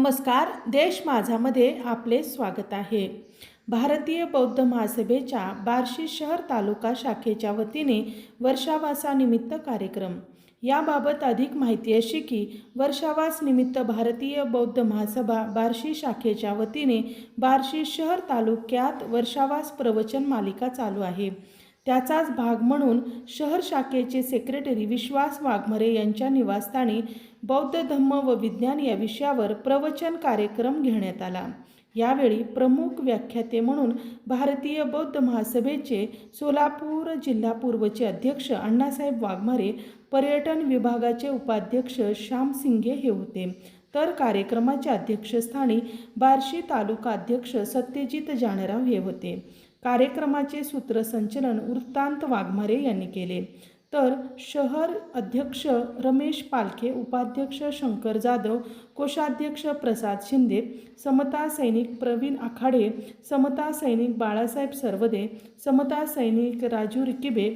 नमस्कार देश माझामध्ये आपले स्वागत आहे. भारतीय बौद्ध महासभेच्या बार्शी शहर तालुका शाखेच्या वतीने वर्षावासानिमित्त कार्यक्रम. याबाबत अधिक माहिती अशी की वर्षावास निमित्त भारतीय बौद्ध महासभा बार्शी शाखेच्या वतीने बार्शी शहर तालुक्यात वर्षावास प्रवचन मालिका चालू आहे. त्याचाच भाग म्हणून शहर शाखेचे सेक्रेटरी विश्वास वाघमरे यांच्या निवासस्थानी बौद्ध धम्म व विज्ञान या विषयावर प्रवचन कार्यक्रम घेण्यात आला. यावेळी प्रमुख व्याख्याते म्हणून भारतीय बौद्ध महासभेचे सोलापूर जिल्हा पूर्वचे अध्यक्ष अण्णासाहेब वाघमारे पर्यटन विभागाचे उपाध्यक्ष श्याम सिंगे हे होते. तर कार्यक्रमाच्या अध्यक्षस्थानी बार्शी तालुका अध्यक्ष सत्यजित जानराव हे होते. कार्यक्रमाचे सूत्रसंचलन वृत्तांत वाघमारे यांनी केले. तर शहर अध्यक्ष रमेश पालखे उपाध्यक्ष शंकर जाधव कोषाध्यक्ष प्रसाद शिंदे समता सैनिक प्रवीण आखाडे समता सैनिक बाळासाहेब सरवदे समता सैनिक राजू रिकिबे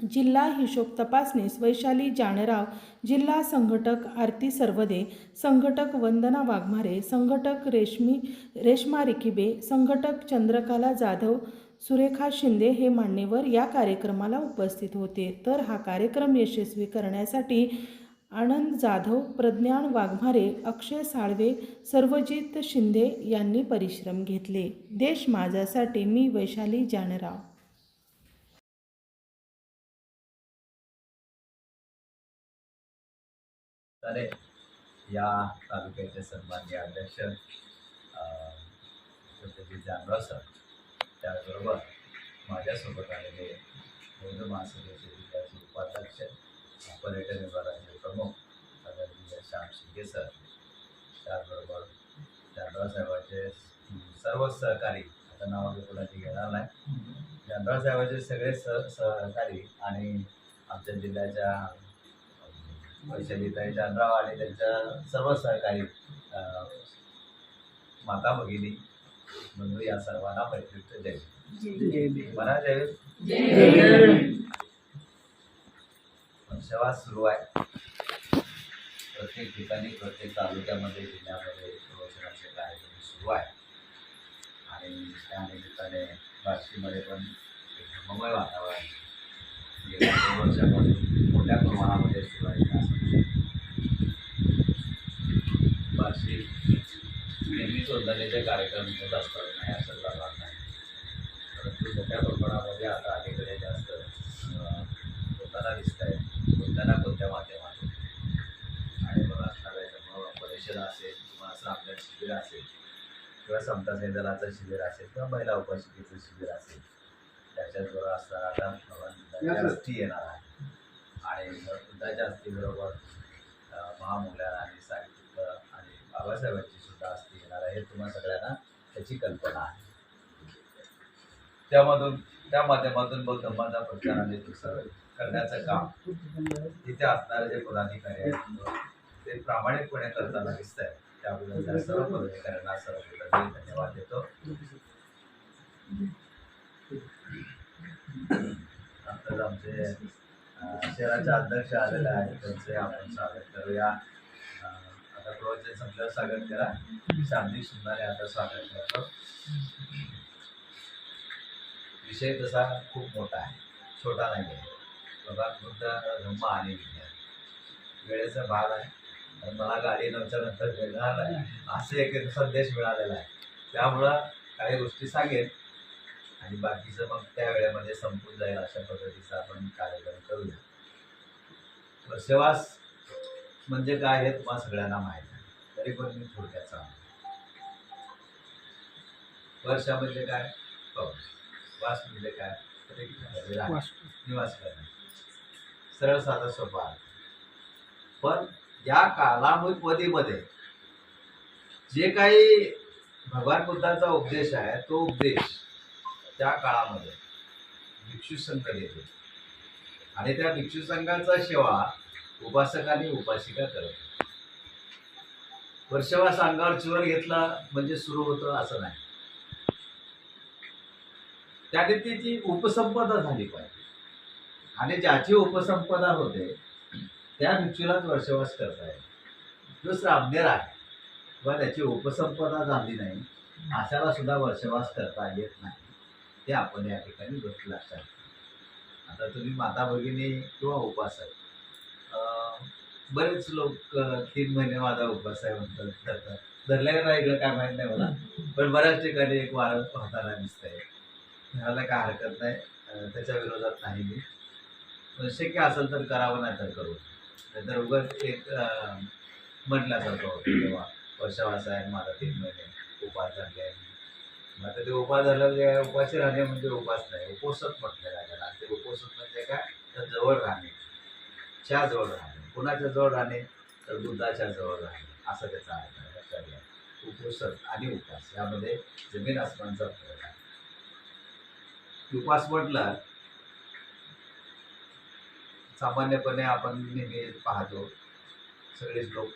जिल्हा हिशोब तपासणीस वैशाली जानराव जिल्हा संघटक आरती सर्वदे संघटक वंदना वाघमारे संघटक रेशमी रेश्मा रिकिबे संघटक चंद्रकला जाधव सुरेखा शिंदे हे मान्यवर या कार्यक्रमाला उपस्थित होते. तर हा कार्यक्रम यशस्वी करण्यासाठी आनंद जाधव प्रज्ञान वाघमारे अक्षय साळवे सर्वजित शिंदे यांनी परिश्रम घेतले. देश माझ्यासाठी मी वैशाली जानराव. तर या तालुक्याचे सन्माननीय अध्यक्ष सत्यजित जानराव सर त्याचबरोबर माझ्यासोबत आलेले बौद्ध महासभेचे जिल्ह्याचे उपाध्यक्ष पर्यटन विभागाचे प्रमुख आदरणीय श्याम शिंदे सर त्याचबरोबर जानराव साहेबांचे सर्व सहकारी आता नावाने कोणाची घेणार नाही. जानराव साहेबांचे सगळे सह सहकारी आणि आमच्या जिल्ह्याच्या वैशालीताई जानराव आणि त्यांच्या सर्व सहकारी माता भगिनी बंधू या सर्वांना परिचित जय म्हणा जय वर्षवास सुरू आहे. प्रत्येक ठिकाणी प्रत्येक तालुक्यामध्ये जिल्ह्यामध्ये प्रवचनाचे कार्यक्रम सुरू आहे. आणि त्या निमित्ताने बार्शीमध्ये पण एक धर्ममय वातावरण गेल्या दोन वर्षापासून मोठ्या प्रमाणामध्ये सुरू आहे असं बार्शी नेहमीच वंदनेचे कार्यक्रम होत असतात नाही असं जाणार नाही. परंतु मोठ्या प्रमाणामध्ये आता अलीकडे जास्त होताना दिसत आहे कोणत्या ना कोणत्या माध्यमातून? आणि मग असणाऱ्या त्यामुळं परिषद असेल किंवा असं आपल्या शिबिर असेल किंवा समता सेंदलाचं शिबिर असेल किंवा महिला उपशिकेचं शिबिर असेल त्याच्याचबरोबर असणारा आता येणार आहे. आणि बुद्धाच्या अस्थीबरोबर अं, आणि साहित्य आणि बाबासाहेबांची सुद्धा अस्थी येणार आहे तुम्हा सगळ्यांना त्याची कल्पना आहे. त्यामधून त्या माध्यमातून बौद्ध धर्माचा प्रचार आणि प्रसार करण्याचं काम तिथे असणारे जे पदाधिकारी आहेत ते प्रामाणिकपणे करताना दिसत आहे त्याबद्दल त्या सर्व पदाधिकाऱ्यांना सर्व धन्यवाद देतो. आमचे शहराचे अध्यक्ष आलेले आहेत त्यांचे आपण स्वागत करूया. आता प्रवचन संपल्यावर स्वागत करा. शांती सुंदर आता स्वागत करतो. विषय तसा खूप मोठा आहे. छोटा नाही आहे. भगवान बुद्ध धम्म आणि विज्ञान. वेळेचा भाग आहे. आणि मला गाडी नंतर नंतर मिळणार नाही. असे एक संदेश मिळालेला आहे. त्यामुळं काही गोष्टी सांगेन. आणि बाकीचं मग त्या वेळेमध्ये संपून जाईल अशा पद्धतीचा आपण कार्यक्रम करूया. वर्षवास म्हणजे काय हे तुम्हाला सगळ्यांना माहीत आहे. तरी पण मी थोडक्यात सांगतो. वर्षा म्हणजे काय? पाऊस. वास म्हणजे काय? निवास करणे. सरळ साधा सोपा. पण या कालावधीमध्ये जे काही भगवान बुद्धाचा उपदेश आहे तो उपदेश त्या काळामध्ये भिक्षू संघ देते आणि त्या भिक्षू संघाचा सेवा उपासकांनी उपासिका करत. वर्षवास अंगावर चिवर घेतला म्हणजे सुरू होतं असं नाही. त्याने तिची उपसंपदा झाली पाहिजे. आणि ज्याची उपसंपदा होते त्या भिक्षूलाच वर्षवास करता येईल. जो श्रामनेर आहे किंवा त्याची उपसंपदा झाली नाही अशाला सुद्धा वर्षवास करता येत नाही. ते आपण या ठिकाणी गोष्ट लक्षात आता तुम्ही माता भगिनी किंवा उपासक आहे बरेच लोक तीन महिने माझा उपास आहे म्हणतात धरतात. धरल्या का इकडं काय माहीत नाही मला. पण बऱ्याच ठिकाणी एक वारं दिसत आहे ह्याला काय हरकत नाही त्याच्या विरोधात नाही मी. पण शक्य असेल तर करावं नाही तर करू. नाहीतर उगाच एक म्हटल्यासारखं होतं. तेव्हा वर्षावास आहे माझा तीन महिने उपास झाले आहे आता ते उपास झालं उपाशी राहणे म्हणजे उपास नाही. उपोषक म्हटलं आहे त्याला ते उपोषक म्हणजे काय? तर जवळ राहणे. च्या जवळ राहणे. कुणाच्या जवळ राहणे? तर दुधाच्या जवळ राहणे. असं त्याचा अर्थ आहे. लक्षात घ्या. उपोषक आणि उपास यामध्ये जमीन आसमानचा फरक आहे. उपास म्हटलं सामान्यपणे आपण नेहमी पाहतो सगळेच लोक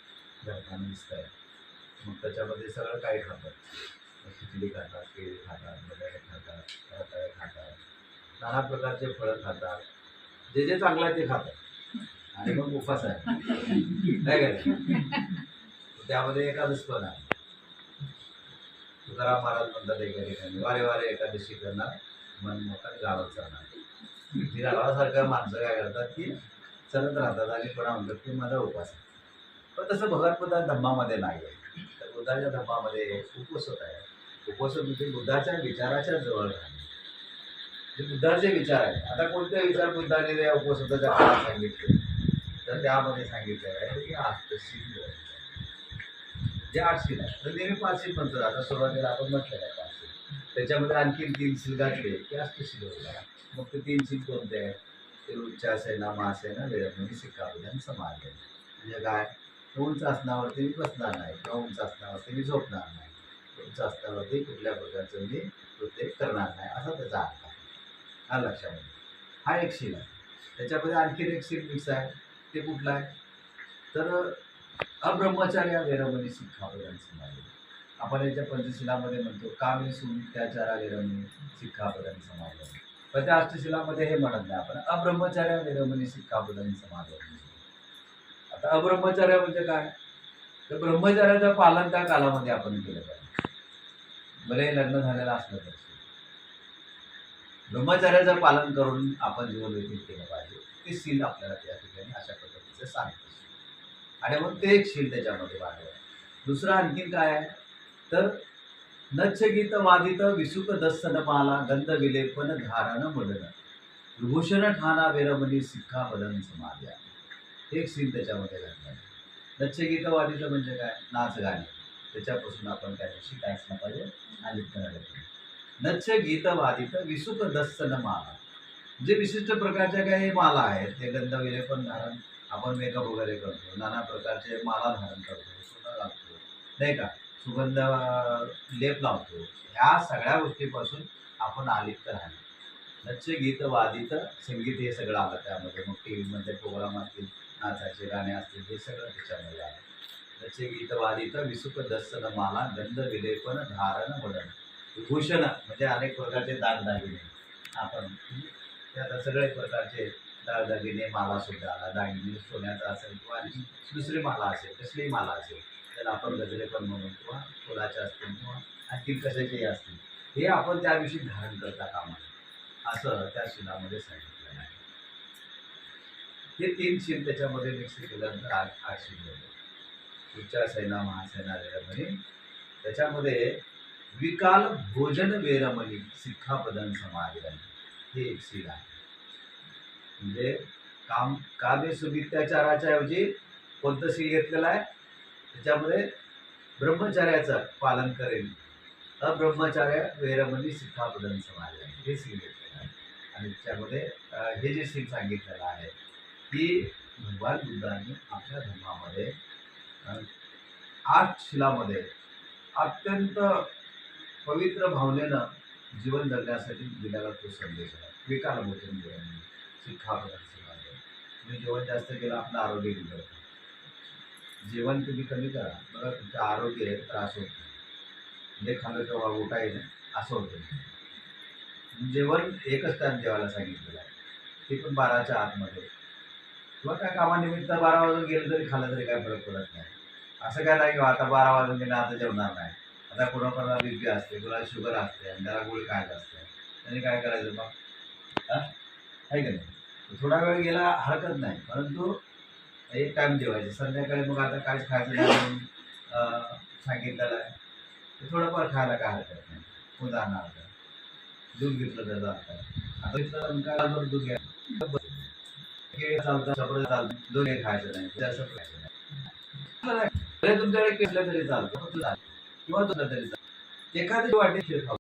घरकाम दिसत आहेत मग त्याच्यामध्ये सगळं काही खातात खिचडी खातात केळी खातात बटाटे खातात रताळे खातात नाना प्रकारचे फळं खातात. जे जे चांगलं आहे ते खातात. आणि मग उपास आहे. नाही का? त्यामध्ये एकादश पण आहे. तुकाराम महाराज म्हणतात एका ठिकाणी वारे वारे एकादशी करणार मन मोठा गावात चालणार ती गावासारख्या माणसं काय करतात की चलत राहतात आणि कोणा म्हणतात की माझा उपास आहे. पण तसं भगवतपदा धम्मामध्ये नाही आहे. तर बुद्धाच्या धम्मामध्ये उपवसत आहे. उपवसत म्हणजे बुद्धाच्या विचाराच्या जवळ राहणे जे बुद्धाचे विचार आहेत. आता कोणते विचार बुद्धाने त्या उपवसताच्या काळात सांगितले? तर त्यामध्ये सांगितलेलं आहे की आत्मशील जे आठशील आहे. तर नेहमी पाचशील म्हणतो आता सुरुवातीला आपण म्हटलेलं आहे पाचशील त्याच्यामध्ये आणखी तीन सील घातले की अष्टशील होता मग ते तीन सील कोणते आहेत? ते उच्चासेना महासेना वेळामध्ये आणि समाज आहे. म्हणजे काय? उंच असण्यावरती मी बसणार नाही किंवा उंच असण्यावरती मी झोपणार नाही. उंच कुठल्या प्रकारचं मी कृत्य करणार नाही असा त्याचा अर्थ आहे. हा लक्षामध्ये हा एक शील आहे. त्याच्यामध्ये आणखीन एक शील मिक्स आहे. ते कुठलं आहे? तर अब्रह्मचार्य वेरमणी शिक्षापदन समाज आपण याच्या पंचशिलामध्ये म्हणतो कामे सुमित्याचारा वेरमणी शिक्षापदन समाज पण त्या अष्टशिलामध्ये हे म्हणत नाही आपण अब्रह्मचार्य वेरमणी शिक्षापदन समाज आता अब्रह्मचार्य म्हणजे काय? तर ब्रह्मचार्याचं पालन त्या कालामध्ये आपण केलं पाहिजे. बरे लग्न झालेलं असलं तर. ब्रह्मचार्याचं पालन करून आपण जीवन व्यतीत केलं पाहिजे ते शील आपल्याला त्या ठिकाणी अशा पद्धतीचं सांगतो. आणि मग ते एक शील त्याच्यामध्ये वाढवलं दुसरं आणखीन काय आहे? तर नच्छगीत वादित विसुक दस्सन माला गंध विलेपन धारण मडन विभूषण ठाणा वेरमणी सिक्खा बदन समाध्या. एक सीन त्याच्यामध्ये घातलं. नच्छगीत वादित म्हणजे काय? नाच गाणे त्याच्यापासून आपण त्या दिवशी काय असलं पाहिजे आलिप करायला पाहिजे. नच्छ गीत वादित विसुक दस्सन माला. जे विशिष्ट प्रकारच्या काही माला आहेत ते गंध पण धारण आपण मेकअप वगैरे करतो नाना प्रकारचे माला धारण करतो सोनं घालतो नाही का? सुगंध लेप लावतो. ह्या सगळ्या गोष्टीपासून आपण आलिप्त राहिलो. नच्च गीत वादित संगीत हे सगळं आलं त्यामध्ये. मग टी व्हीमध्ये प्रोग्राम असतील नाचाचे गाणे असतील हे सगळं त्याच्यामध्ये आलं. त्याचे गीतवादित विसुक दस्सन माला गंध विलेपन धारण वडण भूषण म्हणजे अनेक प्रकारचे दागदागिने. आपण ते आता सगळे प्रकारचे दागदागिने माला सुद्धा आला दागिने सोन्याचा असेल किंवा आणखी दुसरी माला असेल कसलीही माला असेल त्याला आपण गजरे पण म्हणू किंवा फुलाचे असतील किंवा आणखी कशाचेही असतील हे आपण त्या दिवशी धारण करता कामा असं त्या शिलामध्ये सांगितलेलं आहे. हे तीन शिल त्याच्यामध्ये मिक्स केल्यानंतर आठ आठ शील उच्चारसेना महासेना वेरमणी त्याच्यामध्ये विकाल भोजन वेरमणी सिक्खापदन समाजन हे एक शील आहे. म्हणजे काम कामे सुवित्याचाराच्या ऐवजी कोणतं शील घेतलेलं आहे? त्याच्यामध्ये ब्रह्मचार्याचं पालन करेल. अब्रह्मचार्य वेरमणी सिक्खापदन समाज हे शील घेतलेलं आहे. आणि त्याच्यामध्ये हे जे शील सांगितलेलं आहे की भगवान बुद्धांनी आपल्या धर्मामध्ये आठ शिलामध्ये अत्यंत पवित्र भावनेनं जीवन जगण्यासाठी दिलेला तो संदेश आहे. विकार भोजन वेरमणी सिक्खापदन तुम्ही जेवण जास्त केलं आपलं आरोग्य बिघडतं. जेवण तुम्ही कमी करा. बघा तुमचं आरोग्य त्रास होत नाही. जे खाल्लं तेव्हा उठा येणं असं होतं जेवण एकच टाइम जेवायला सांगितलेलं आहे. ते पण बाराच्या आतमध्ये. किंवा काय कामानिमित्त बारा वाजून गेलं तरी खाल्लं तरी काय फरक पडत नाही. असं काय नाही की आता बारा वाजून गेलं आता जेवणार नाही. आता कोणाकोणाला बीपी असते कोणाला शुगर असते आणि त्याला गोळी खायला असते. त्यांनी काय करायचं मग आहे का नाही? थोडा वेळ गेला हरकत नाही. परंतु एक टाईम जेवायचं. संध्याकाळी मग आता काहीच खायचं नाही सांगितलेलं आहे. तर थोडंफार खायला काय हरकत नाही. उदाहरणार्थ दूध घेतलं तर आता आता घेतलं तर काय दूध घ्या. केळी चालतं सफरचंद चालतं दोन्ही खायचं नाही जास्त खायचं नाही तुमच्याकडे केलं तरी चालतं फक्त चालतं. किंवा तुला तरी चालतं एखादी वाटी शिळ खाऊ